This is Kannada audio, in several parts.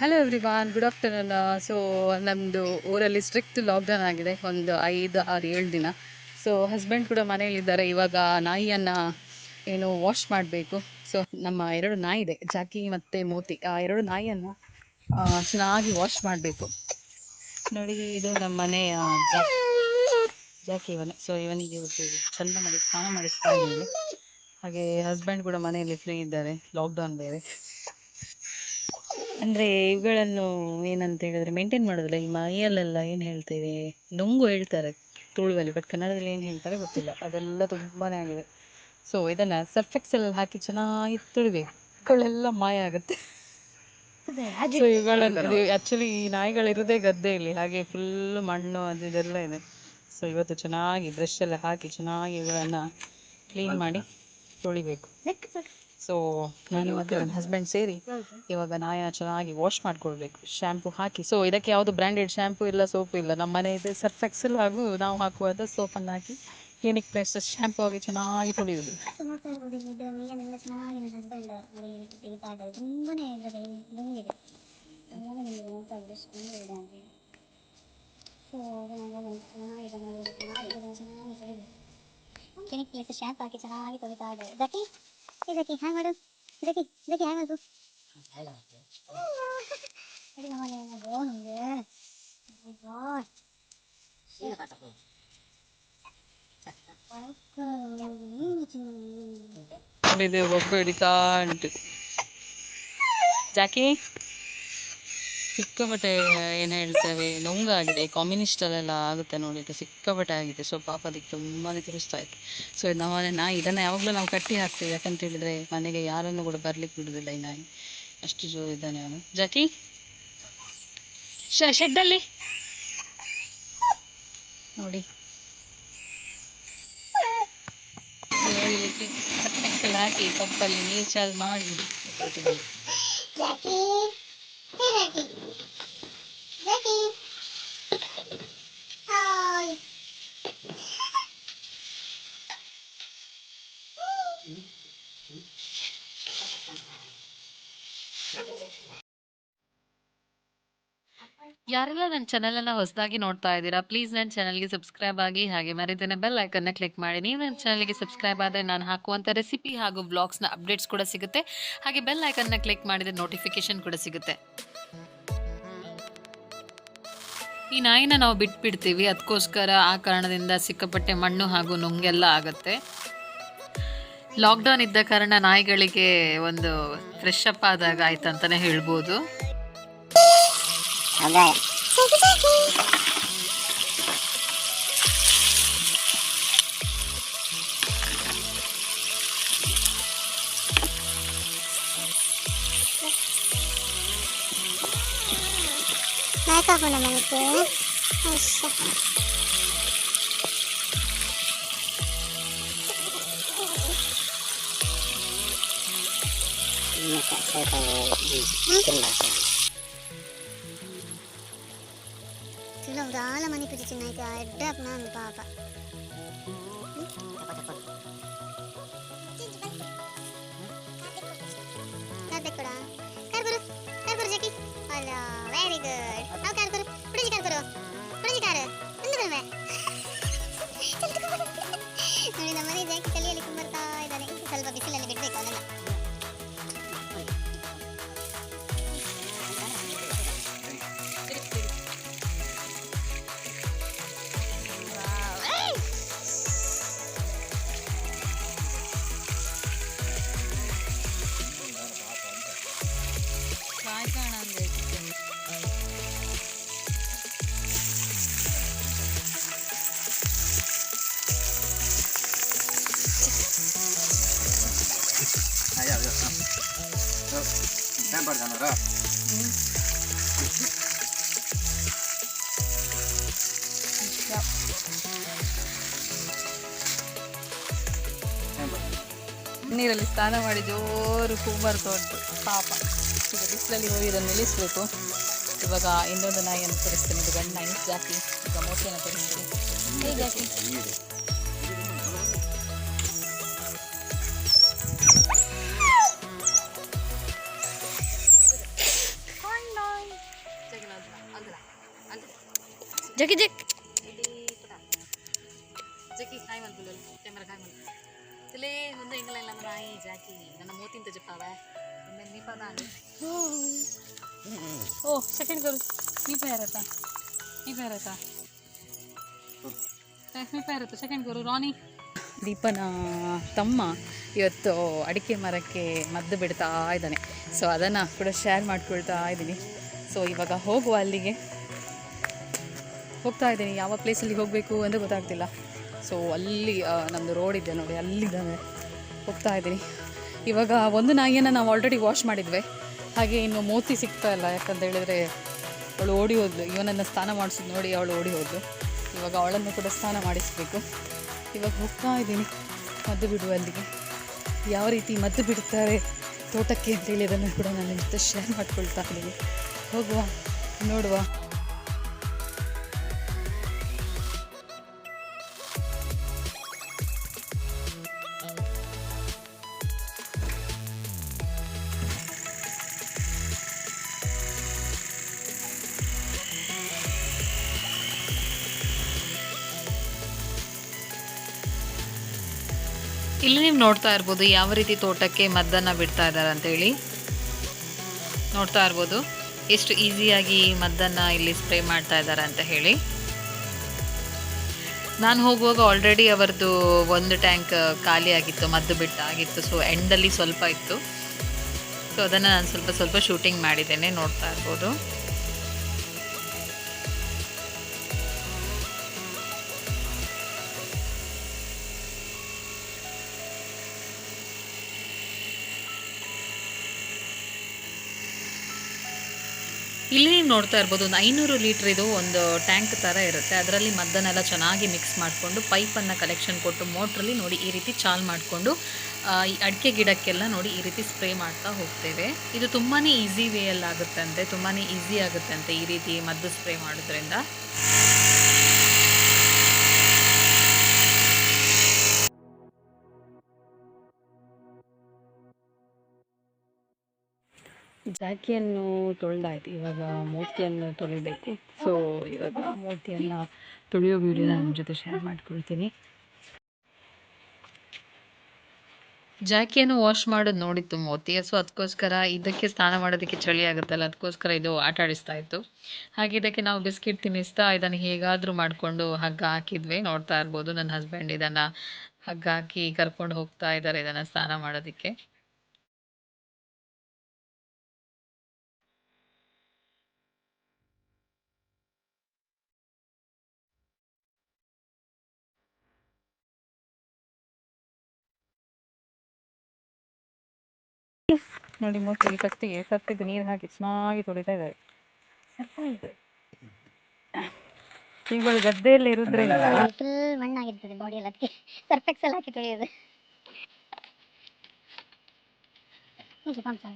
Hello everyone good afternoon so ನಮ್ಮದು ಊರಲ್ಲಿ ಸ್ಟ್ರಿಕ್ಟ್ ಲಾಕ್ಡೌನ್ ಆಗಿದೆ, ಒಂದು ಐದು ಆರು ಏಳು ದಿನ. ಸೊ ಹಸ್ಬೆಂಡ್ ಕೂಡ ಮನೆಯಲ್ಲಿದ್ದಾರೆ, ಇವಾಗ ನಾಯಿಯನ್ನು ಏನು ವಾಶ್ ಮಾಡಬೇಕು. ಸೊ ನಮ್ಮ ಎರಡು ನಾಯಿ ಇದೆ, ಜಾಕಿ ಮತ್ತು ಮೋತಿ. ಆ ಎರಡು ನಾಯಿಯನ್ನು ಚೆನ್ನಾಗಿ ವಾಶ್ ಮಾಡಬೇಕು. ನೋಡಿ, ಇದು ನಮ್ಮ ಮನೆಯ ಜಾಕಿ ಇವನು. ಸೊ ಇವನಿಗೆ ಚಂದ ಮಾಡಿ ಸ್ನಾನ ಮಾಡಿಸ್ತಾ ಇದ್ದೀನಿ. ಹಾಗೆ ಹಸ್ಬೆಂಡ್ ಕೂಡ ಮನೆಯಲ್ಲಿ ಫ್ರೀ ಇದ್ದಾರೆ ಲಾಕ್ಡೌನ್ ಬೇರೆ. ಅಂದರೆ ಇವುಗಳನ್ನು ಏನಂತ ಹೇಳಿದ್ರೆ ಮೇಂಟೈನ್ ಮಾಡೋದಿಲ್ಲ. ಈ ಮೈಯಲ್ಲೆಲ್ಲ ಏನು ಹೇಳ್ತೇವೆ? ನುಂಗು ಹೇಳ್ತಾರೆ ತುಳುವಲ್ಲಿ ಬಟ್ ಕನ್ನಡದಲ್ಲಿ ಏನು ಹೇಳ್ತಾರೆ ಗೊತ್ತಿಲ್ಲ. ಅದೆಲ್ಲ ತುಂಬಾ ಆಗಿದೆ. ಸೊ ಇದನ್ನು ಸರ್ಫೆಕ್ಸಲ್ ಹಾಕಿ ಚೆನ್ನಾಗಿ ತುಳಿಬೇಕು ಮಕ್ಕಳೆಲ್ಲ ಮಾಯ ಆಗುತ್ತೆ. ಸೊ ಇವುಗಳನ್ನು ಆ್ಯಕ್ಚುಲಿ ಈ ನಾಯಿಗಳಿರೋದೇ ಗದ್ದೆಯಲ್ಲಿ ಹಾಗೆ ಫುಲ್ ಮಣ್ಣು ಅದು ಇದೆಲ್ಲ ಇದೆ. ಸೊ ಇವತ್ತು ಚೆನ್ನಾಗಿ ಬ್ರಷ್ ಎಲ್ಲ ಹಾಕಿ ಚೆನ್ನಾಗಿ ಇವುಗಳನ್ನು ಕ್ಲೀನ್ ಮಾಡಿ ತೊಳಿಬೇಕು. ಸೊ ನಾನು ಮತ್ತು ನನ್ನ ಹಸ್ಬೆಂಡ್ ಸೇರಿ ಇವಾಗ ನಾಯಿನ ಚೆನ್ನಾಗಿ ವಾಶ್ ಮಾಡ್ಕೊಳ್ಬೇಕು. ಶ್ಯಾಂಪು ಹಾಕಿ. ಸೊ ಇದಕ್ಕೆ ಯಾವುದು ಬ್ರ್ಯಾಂಡೆಡ್ ಶ್ಯಾಂಪು ಇಲ್ಲ ಸೋಪು ಇಲ್ಲ. ನಮ್ಮ ಮನೆ ಇದೆ ಸರ್ಫ್ ಎಕ್ಸೆಲ್ ಹಾಗೂ ನಾವು ಹಾಕುವಾದ ಸೋಪನ್ನು ಹಾಕಿ ಕ್ಲಿನಿಕ್ ಪ್ಲಸ್ ಶ್ಯಾಂಪು ಆಗಿ ಚೆನ್ನಾಗಿ ತೊಳೆಯುವುದು ನೋಡ್ತಾ ಇರ್ಬೋದು ಇದು ನೀರನ್ನೆಲ್ಲ ಚೆನ್ನಾಗಿ ನನ್ನ ಹಸ್ಬೆಂಡ್ ತೆಗಿತಾ ಇದ್ದಾರೆ ತುಂಬಾನೇ ಇದರಲ್ಲಿ ನುಂಗಿದೆ ತುಂಬಾನೇ ನಿಮಗೆ ನೋಡ್ತಾ ಇದ್ರೆ ಎಷ್ಟು ಇದೆ ಅಂದರೆ ಸೊ ಅದನ್ನೆಲ್ಲ ಚೆನ್ನಾಗಿ ಇದನ್ನು ಚೆನ್ನಾಗಿ ಇದನ್ನು ಚೆನ್ನಾಗಿ ತೊಳಿಬೇಕು ಕ್ಲಿನಿಕ್ ಪ್ಲೇಸ್ ಶ್ಯಾಂಪ್ ಹಾಕಿ ಚೆನ್ನಾಗಿ ತೊಳಿತಾ ಇದ್ದಾರೆ ಜಕಿ ಏ ಜಕಿ ಹ್ಯಾಂಗ್ ಮಾಡು ಜಕಿ ಜಕಿ ಸಿಕ್ಕಾಪಟ್ಟೆ ಏನು ಹೇಳ್ತೇವೆ, ನೋವಾಗಿದೆ ಕಾಂಬಿನಿಸ್ಟಲ್ಲೆಲ್ಲ ಆಗುತ್ತೆ ನೋಡಲಿಕ್ಕೆ, ಸಿಕ್ಕಾಪಟ್ಟೆ ಆಗಿದೆ. ಸೊ ಪಾಪ ಅದಕ್ಕೆ ತುಂಬಾ ತಿರುಸ್ತಾ ಇತ್ತು ಸೊ ನಾವು ನಾಯಿ ಇದನ್ನು ಯಾವಾಗಲೂ ನಾವು ಕಟ್ಟಿ ಹಾಕ್ತೀವಿ. ಯಾಕಂತ ಹೇಳಿದ್ರೆ ಮನೆಗೆ ಯಾರನ್ನು ಕೂಡ ಬರ್ಲಿಕ್ಕೆ ಬಿಡುದಿಲ್ಲ ಈ ನಾಯಿ. ಅಷ್ಟು ಜೋರು ಇದ್ದಾನೆ ಅವನು. ಜಾತಿ ಶೆಡ್ಡಲ್ಲಿ ನೋಡಿ. ಹಾಕಿ, ಕಪ್ಪಲ್ಲಿ ನೀರು ಚಾರ್ಜ್ ಮಾಡಿ. ಇಟ್ಟಿದ್ದೀನಿ. Jackie! Hey, Jackie! Jackie! Hi! ಯಾರೆಲ್ಲ ನನ್ನ ಚಾನಲನ್ನು ಹೊಸದಾಗಿ ನೋಡ್ತಾ ಇದ್ದೀರಾ ಪ್ಲೀಸ್ ನನ್ನ ಚಾನಲ್ಗೆ ಸಬ್ಸ್ಕ್ರೈಬ್ ಆಗಿ ಹಾಗೆ ಮರಿದೇನೆ ಬೆಲ್ ಐಕನ್ನ ಕ್ಲಿಕ್ ಮಾಡಿ. ನೀವು ನನ್ನ ಚಾನಲ್ಗೆ ಸಬ್ಸ್ಕ್ರೈಬ್ ಆದರೆ ನಾನು ಹಾಕುವಂಥ ರೆಸಿಪಿ ಹಾಗೂ ಬ್ಲಾಗ್ಸ್ನ ಅಪ್ಡೇಟ್ಸ್ ಕೂಡ ಸಿಗುತ್ತೆ. ಹಾಗೆ ಬೆಲ್ ಐಕನ್ನ ಕ್ಲಿಕ್ ಮಾಡಿದರೆ ನೋಟಿಫಿಕೇಷನ್ ಕೂಡ ಸಿಗುತ್ತೆ. ಈ ನಾಯಿನ ನಾವು ಬಿಟ್ಬಿಡ್ತೀವಿ ಅದಕ್ಕೋಸ್ಕರ ಆ ಕಾರಣದಿಂದ ಸಿಕ್ಕಾಪಟ್ಟೆ ಮಣ್ಣು ಹಾಗೂ ನುಂಗೆಲ್ಲ ಆಗುತ್ತೆ. ಲಾಕ್ಡೌನ್ ಇದ್ದ ಕಾರಣ ನಾಯಿಗಳಿಗೆ ಒಂದು ಫ್ರೆಶ್ ಅಪ್ ಆದಾಗ 考えジャグジャグ前かぶのまねてよいしょかい、ん、వస్తున్నాయి అడ్డు అప్పుడు పాప. ನೀರಲ್ಲಿ ಸ್ನಾನ ಮಾಡಿ ಜೋರು ಕುಂಬರ್ತಾ ಉಂಟು ಪಾಪ ಈಗ ಬಿಸಿಲಲ್ಲಿ ಹೋಗಿ ಇದನ್ನು ನಿಲ್ಲಿಸಬೇಕು ಇವಾಗ ಇನ್ನೊಂದು ನಾಯಿಯನ್ನು ತರಿಸ್ತೇನೆ ಇದು ಗಂಡು ನಾಯಿ ಜಾಕಿ ಈಗ ಮೋತಿಯನ್ನು ತರಿಸ್ತೀನಿ ಹೇ ಜಗಿ ಜಗ್ ಜಕ್ಕಿ ಹಾಯ್ ಲೇ ಕ್ಯಾಮರಾ ಹಾಯ್ ಮಲ್ಪು ಇಲ್ಲೇ ಮುಂದೆ ಹಿಂಗಲ್ಲ ಇಲ್ಲ ನಾಯಿ ಜಾಕಿ ನನ್ನ ಮೂತಿಂತ ಜಪ್ಪಾವ ಒಮ್ಮೆ ನೀ ಪದ ಓ ಸೆಕೆಂಡ್ ಗರು ನೀ ಪೇರತ್ತ ನೀ ಪೇರತ್ತ ನೀ ಪೇರತ್ತ ಸೆಕೆಂಡ್ ಗುರು ರಾನಿ ದೀಪನ ತಮ್ಮ ಇವತ್ತು ಅಡಿಕೆ ಮರಕ್ಕೆ ಮದ್ದು ಬಿಡ್ತಾ ಇದ್ದಾನೆ. ಸೊ ಅದನ್ನು ಕೂಡ ಶೇರ್ ಮಾಡ್ಕೊಳ್ತಾ ಇದ್ದೀನಿ. ಸೊ ಇವಾಗ ಹೋಗುವ ಅಲ್ಲಿಗೆ. ಹೋಗ್ತಾ ಇದ್ದೀನಿ. ಯಾವ ಪ್ಲೇಸಲ್ಲಿ ಹೋಗಬೇಕು ಅಂತ ಗೊತ್ತಾಗ್ತಿಲ್ಲ. ಸೊ ಅಲ್ಲಿ ನಮ್ಮದು ರೋಡ್ ಇದೆ ನೋಡಿ ಅಲ್ಲಿದ್ದಾವೆ ಹೋಗ್ತಾ ಇದ್ದೀನಿ. ಇವಾಗ ಒಂದು ನಾಯಿಯನ್ನು ನಾವು ಆಲ್ರೆಡಿ ವಾಶ್ ಮಾಡಿದ್ವಿ. ಹಾಗೆ ಇನ್ನು ಮೋತಿ ಸಿಗ್ತಾ ಇಲ್ಲ, ಯಾಕಂತ ಹೇಳಿದ್ರೆ ಅವಳು ಓಡಿ ಹೋದ್ಲು. ಇವನನ್ನು ಸ್ನಾನ ಮಾಡಿಸೋದು ನೋಡಿ ಅವಳು ಓಡಿ ಹೋದ್ಲು. ಇವಾಗ ಅವಳನ್ನು ಕೂಡ ಸ್ನಾನ ಮಾಡಿಸಬೇಕು. ಇವಾಗ ಹೋಗ್ತಾ ಇದ್ದೀನಿ, ಮದ್ದು ಬಿಡುವ ಅಲ್ಲಿಗೆ. ಯಾವ ರೀತಿ ಮದ್ದು ಬಿಡ್ತಾರೆ ತೋಟಕ್ಕೆ ಅಂತೇಳಿ ಅದನ್ನು ಕೂಡ ನಾನು ಜೊತೆ ಶೇರ್ ಮಾಡ್ಕೊಳ್ತಾ ಇದ್ದೀನಿ. ಹೋಗುವ, ನೋಡುವ. ಇಲ್ಲಿ ನೀವು ನೋಡ್ತಾ ಇರ್ಬೋದು ಯಾವ ರೀತಿ ತೋಟಕ್ಕೆ ಮದ್ದನ್ನು ಬಿಡ್ತಾ ಇದ್ದಾರೆ ಅಂತೇಳಿ. ನೋಡ್ತಾ ಇರ್ಬೋದು ಎಷ್ಟು ಈಸಿಯಾಗಿ ಮದ್ದನ್ನು ಇಲ್ಲಿ ಸ್ಪ್ರೇ ಮಾಡ್ತಾ ಇದ್ದಾರೆ ಅಂತ ಹೇಳಿ. ನಾನು ಹೋಗುವಾಗ ಆಲ್ರೆಡಿ ಅವರದ್ದು ಒಂದು ಟ್ಯಾಂಕ್ ಖಾಲಿ ಆಗಿತ್ತು, ಮದ್ದು ಬಿಟ್ಟಾಗಿತ್ತು ಸೊ ಎಂಡಲ್ಲಿ ಸ್ವಲ್ಪ ಇತ್ತು. ಸೊ ಅದನ್ನು ನಾನು ಸ್ವಲ್ಪ ಸ್ವಲ್ಪ ಶೂಟಿಂಗ್ ಮಾಡಿದ್ದೇನೆ, ನೋಡ್ತಾ ಇರ್ಬೋದು. ಇಲ್ಲಿ ನೀವು ನೋಡ್ತಾ ಇರ್ಬೋದು ಒಂದು ಐನೂರು ಲೀಟ್ರ್ ಇದು ಒಂದು ಟ್ಯಾಂಕ್ ಥರ ಇರುತ್ತೆ. ಅದರಲ್ಲಿ ಮದ್ದನ್ನೆಲ್ಲ ಚೆನ್ನಾಗಿ ಮಿಕ್ಸ್ ಮಾಡಿಕೊಂಡು ಪೈಪನ್ನು ಕಲೆಕ್ಷನ್ ಕೊಟ್ಟು ಮೋಟ್ರಲ್ಲಿ ನೋಡಿ ಈ ರೀತಿ ಚಾಲ್ ಮಾಡಿಕೊಂಡು ಈ ಅಡಿಕೆ ಗಿಡಕ್ಕೆಲ್ಲ ನೋಡಿ ಈ ರೀತಿ ಸ್ಪ್ರೇ ಮಾಡ್ತಾ ಹೋಗ್ತೇವೆ. ಇದು ತುಂಬಾ ಈಸಿ ವೇಯಲ್ಲಿ ಆಗುತ್ತಂತೆ ತುಂಬಾ ಈಸಿ ಆಗುತ್ತಂತೆ ಈ ರೀತಿ ಮದ್ದು ಸ್ಪ್ರೇ ಮಾಡೋದ್ರಿಂದ. ಜಾಕಿಯನ್ನು ತೊಳೆದಾಯ್ತು. ಇವಾಗ ಮೂರ್ತಿಯನ್ನು ತೊಳಿಬೇಕು. ಸೊ ಇವಾಗ ಮೂರ್ತಿಯನ್ನು ತೊಳೆಯೋ ವಿಡಿಯೋ ನಿಮ್ಮ ಜೊತೆ ಶೇರ್ ಮಾಡ್ಕೊಳ್ತೀನಿ. ಜಾಕಿಯನ್ನು ವಾಶ್ ಮಾಡೋದು ನೋಡಿತ್ತು ಮೋತಿ ಸೊ ಅದಕ್ಕೋಸ್ಕರ ಇದಕ್ಕೆ ಸ್ನಾನ ಮಾಡೋದಕ್ಕೆ ಚಳಿ ಆಗುತ್ತಲ್ಲ ಅದಕ್ಕೋಸ್ಕರ ಇದು ಆಟ ಆಡಿಸ್ತಾ ಇತ್ತು. ಹಾಗೆ ಇದಕ್ಕೆ ನಾವು ಬಿಸ್ಕಿಟ್ ತಿನ್ನಿಸ್ತಾ ಇದನ್ನು ಹೇಗಾದರೂ ಮಾಡಿಕೊಂಡು ಹಗ್ಗ ಹಾಕಿದ್ವಿ. ನೋಡ್ತಾ ಇರ್ಬೋದು, ನನ್ನ ಹಸ್ಬೆಂಡ್ ಇದನ್ನು ಹಗ್ಗ ಹಾಕಿ ಕರ್ಕೊಂಡು ಹೋಗ್ತಾ ಇದ್ದಾರೆ ಇದನ್ನು ಸ್ನಾನ ಮಾಡೋದಕ್ಕೆ. ನೋಡಿ ಮೋಸ್ಟ್ಲಿ ಕತ್ತಿಗೆ ಕತ್ತಿಗೆ ನೀರು ಹಾಕಿ ಚೆನ್ನಾಗಿ ತೊಳಿತಾ ಇದ್ದಾರೆ. ಇವುಗಳು ಗದ್ದೆಯಲ್ಲಿ ಇರೋದ್ರಿಂದ ಫುಲ್ ಮಣ್ಣಾಗಿರ್ತದೆ ಬಾಡಿ ಎಲ್ಲ. ಅದಕ್ಕೆ ಸರ್ಫೆಕ್ಸ್ ಎಲ್ಲ ಹಾಕಿ ತೊಳೆಯೋದು. ಬರ್ತೇನೆ ಪಾಂಪ್ಸ್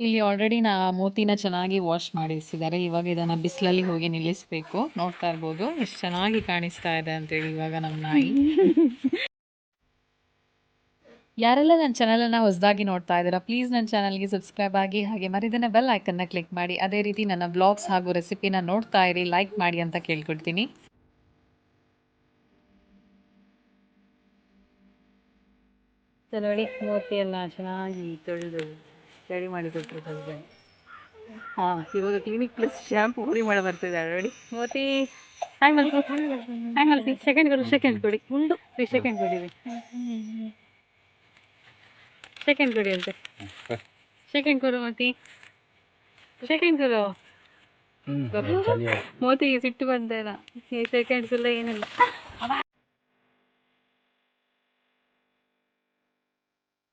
ಇಲ್ಲಿ ಆಲ್ರೆಡಿ ನಾ ಮೋತಿನ ಚೆನ್ನಾಗಿ ವಾಶ್ ಮಾಡಿಸಿದ್ದಾರೆ. ಇವಾಗ ಇದನ್ನು ಬಿಸಿಲಲ್ಲಿ ಹೋಗಿ ನಿಲ್ಲಿಸಬೇಕು. ನೋಡ್ತಾ ಇರ್ಬೋದು. ಎಷ್ಟು ಚೆನ್ನಾಗಿ ಕಾಣಿಸ್ತಾ ಇದೆ ಅಂತೇಳಿ ಇವಾಗ ನಮ್ಮ ನಾಯಿ. ಯಾರೆಲ್ಲ ನನ್ನ ಚಾನಲನ್ನು ಹೊಸದಾಗಿ ನೋಡ್ತಾ ಇದ್ದೀರಾ ಪ್ಲೀಸ್ ನನ್ನ ಚಾನಲ್ಗೆ ಸಬ್ಸ್ಕ್ರೈಬ್ ಆಗಿ ಹಾಗೆ ಮರಿದನ್ನ ಬೆಲ್ ಐಕನ್ನ ಕ್ಲಿಕ್ ಮಾಡಿ. ಅದೇ ರೀತಿ ನನ್ನ ಬ್ಲಾಗ್ಸ್ ಹಾಗೂ ರೆಸಿಪಿನ ನೋಡ್ತಾ ಇರಿ ಲೈಕ್ ಮಾಡಿ ಅಂತ ಕೇಳ್ಕೊಳ್ತೀನಿ ಚಲೋಳಿ ಮೂರ್ತಿ ಎಲ್ಲ ಚೆನ್ನಾಗಿ ತೊಳೆದು ರೆಡಿ ಮಾಡಿ ಕೊಟ್ಟರು ಹಸ್ಬೆಂಡ್ ಹಾಂ ಇವಾಗ ಕ್ಲಿನಿಕ್ ಪ್ಲಸ್ ಶ್ಯಾಂಪು ಪೂರಿ ಮಾಡಿ ಬರ್ತಿದ್ದಾಳೆ ನೋಡಿ. ಮೂರ್ತಿ ಹ್ಯಾಂಗ್ ಮಲ್ಪು ಹ್ಯಾಂಗ್ ಮಲ್ಪಿ ಸೆಕೆಂಡ್ ಕೊಡಿ ಸೆಕೆಂಡ್ ಕೊಡಿ. ಮುಂಡು ಸೆಕೆಂಡ್ ಕೊಡಿವಿ ಸೆಕೆಂಡ್ ಕೊಡಿ ಅಂತೆ. ಸೆಕೆಂಡ್ ಕೊಡು ಮತಿ. ಸೆಕೆಂಡ್ ಕೊಡು ಮೋತಿಗೆ ಸಿಟ್ಟು ಬಂದಿಲ್ಲ ಸೆಕೆಂಡ್ ಈ ಸೆಕೆಂಡ್ಸ್ ಎಲ್ಲ ಏನಿಲ್ಲ.